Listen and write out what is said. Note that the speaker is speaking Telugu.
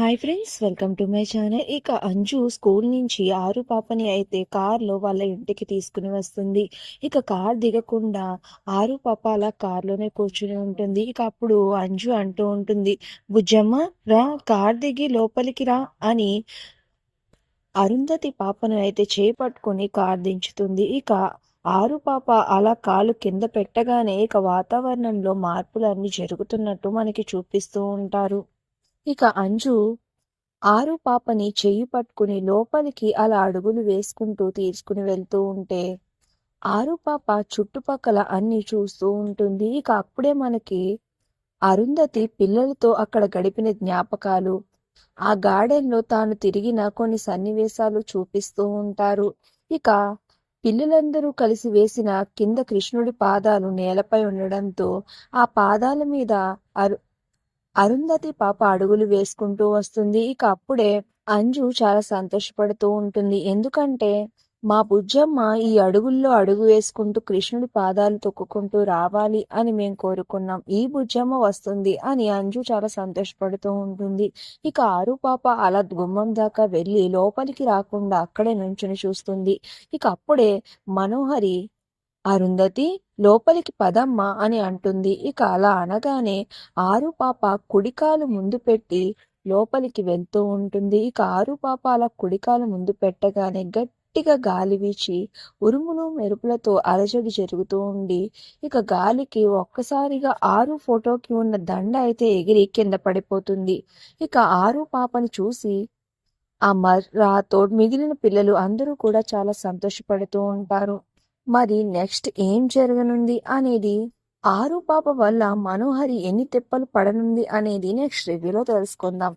Hi friends welcome to my channel ఇక అంజు స్కూల్ నుంచి ఆరు పాపని అయితే కార్లో వాళ్ళ ఇంటికి తీసుకుని వస్తుంది. ఇక కార్ దిగకుండా ఆరు పాప అలా కార్లోనే కూర్చుని ఉంటుంది. ఇక అప్పుడు అంజు అంటూ ఉంటుంది బుజ్జమ్మ రా కార్ దిగి లోపలికి రా అని అరుంధతి పాపను అయితే చేపట్టుకుని కార్ దించుతుంది. ఇక ఆరు పాప అలా కాలు కింద పెట్టగానే ఇక వాతావరణంలో మార్పులన్నీ జరుగుతున్నట్టు మనకి చూపిస్తూ ఉంటారు. ఇక అంజు ఆరు పాపని చెయ్యి పట్టుకుని లోపలికి అలా అడుగులు వేసుకుంటూ తీసుకుని వెళ్తూ ఉంటే ఆరు పాప చుట్టుపక్కల అన్ని చూస్తూ ఉంటుంది. ఇక అప్పుడే మనకి అరుంధతి పిల్లలతో అక్కడ గడిపిన జ్ఞాపకాలు. ఆ గార్డెన్లో తాను తిరిగిన కొన్ని సన్నివేశాలు చూపిస్తూ ఉంటారు. ఇక పిల్లలందరూ కలిసి వేసిన కింద కృష్ణుడి పాదాలు నేలపై ఉండడంతో ఆ పాదాల మీద అరు అరుంధతి పాప అడుగులు వేసుకుంటూ వస్తుంది. ఇక అప్పుడే అంజు చాలా సంతోషపడుతూ ఉంటుంది. ఎందుకంటే మా బుజ్జమ్మ ఈ అడుగుల్లో అడుగు వేసుకుంటూ కృష్ణుడి పాదాలు తొక్కుకుంటూ రావాలి అని మేము కోరుకున్నాం. ఈ బుజ్జమ్మ వస్తుంది అని అంజు చాలా సంతోషపడుతూ ఉంటుంది. ఇక ఆరు పాప అలా గుమ్మం దాకా వెళ్ళి లోపలికి రాకుండా అక్కడే నుంచుని చూస్తుంది. ఇక అప్పుడే మనోహరి అరుంధతి లోపలికి పదమ్మ అని అంటుంది. ఇక అలా అనగానే ఆరు పాప కుడికాలు ముందు పెట్టి లోపలికి వెళ్తూ ఉంటుంది. ఇక ఆరు పాప అలా కుడికాలు ముందు పెట్టగానే గట్టిగా గాలి వీచి ఉరుములు మెరుపులతో అలజడి జరుగుతూ ఉండి ఇక గాలికి ఒక్కసారిగా ఆరు ఫోటోకి ఉన్న దండ అయితే ఎగిరి కింద పడిపోతుంది. ఇక ఆరు పాపని చూసి అమర్ రాథోడ్ మిగిలిన పిల్లలు అందరూ కూడా చాలా సంతోషపడుతూ ఉంటారు. మరి నెక్స్ట్ ఏం జరగనుంది అనేది? ఆరు పాప వల్ల మనోహరి ఎన్ని తిప్పలు పడనుంది అనేది నెక్స్ట్ రివ్యూలో తెలుసుకుందాం.